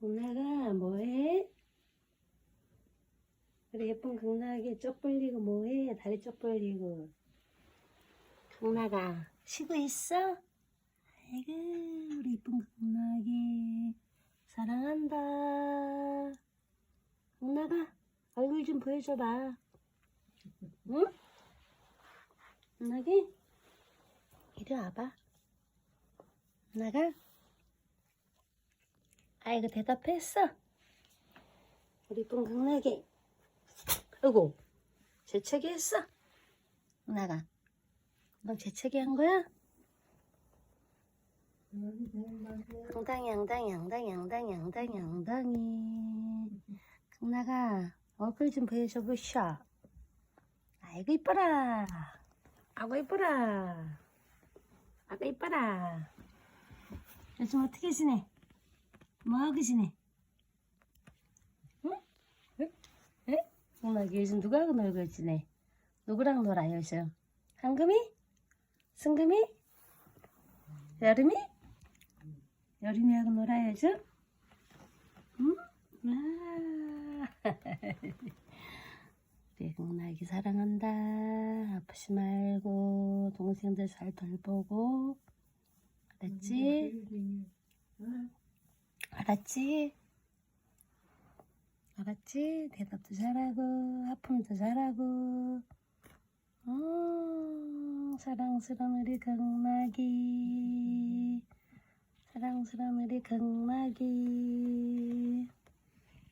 강나가 뭐해? 그래 예쁜 강나게 쪽 벌리고 뭐해? 다리 쪽 벌리고 강나가 쉬고 있어? 아이고 우리 예쁜 강나게 사랑한다 강나가 얼굴 좀 보여줘봐 응? 강나게 이리 와봐 강나가 아이고 대답했어? 우리 이쁜 강나게. 아이고 재채기 했어? 나가 너 재채기 한 거야? 양당이 양당이 양당이 양당이 양당이 양당이. 강나가 얼굴 좀 보여줘 보셔 아이고 이뻐라. 아이고 이뻐라. 아이고 이뻐라. 요즘 어떻게 지내? 뭐하고 지내? 응? 응? 응? 강나가 요즘 누구하고 놀고 지내? 누구랑 놀아 요즘? 한금이? 승금이? 여름이? 여름이하고 놀아야죠? 응? 아. 우리 강나기 사랑한다. 아프지 말고 동생들 잘 돌보고 알았지? 알았지? 알았지? 대답도 잘하고 아픔도 잘하고 음, 사랑스러운 우리 강나기 사랑스러운 우리 강나기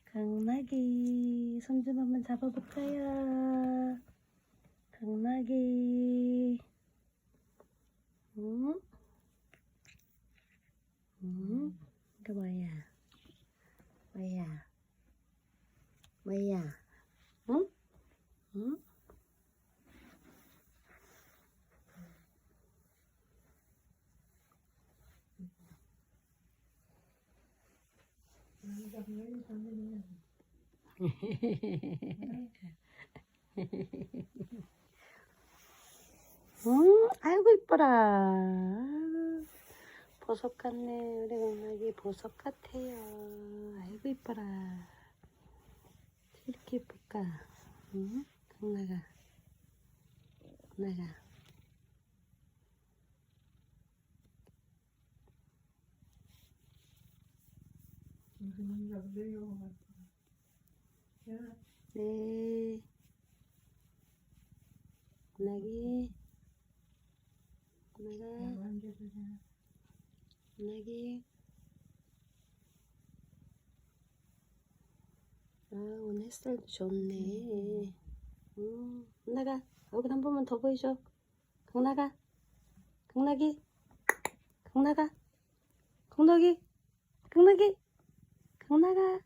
강나기 손 좀 한번 잡아볼까요 강나기 응? 응? 이거 뭐야 뭐야 뭐야 응? 응? 음, 아이고 이뻐라. 보석 같네. 우리 강나기 보석 같아요. 아이고 이뻐라. 이렇게 이쁠까? 응? 강나가. 강나가. 네. 강나기. 강나가. 강나기. 아, 오늘 햇살도 좋네. 음, 강나가, 얼굴 한 번만 더 보여줘. 강나가, 강나기, 강나가, 강나기, 강나기, 강나가.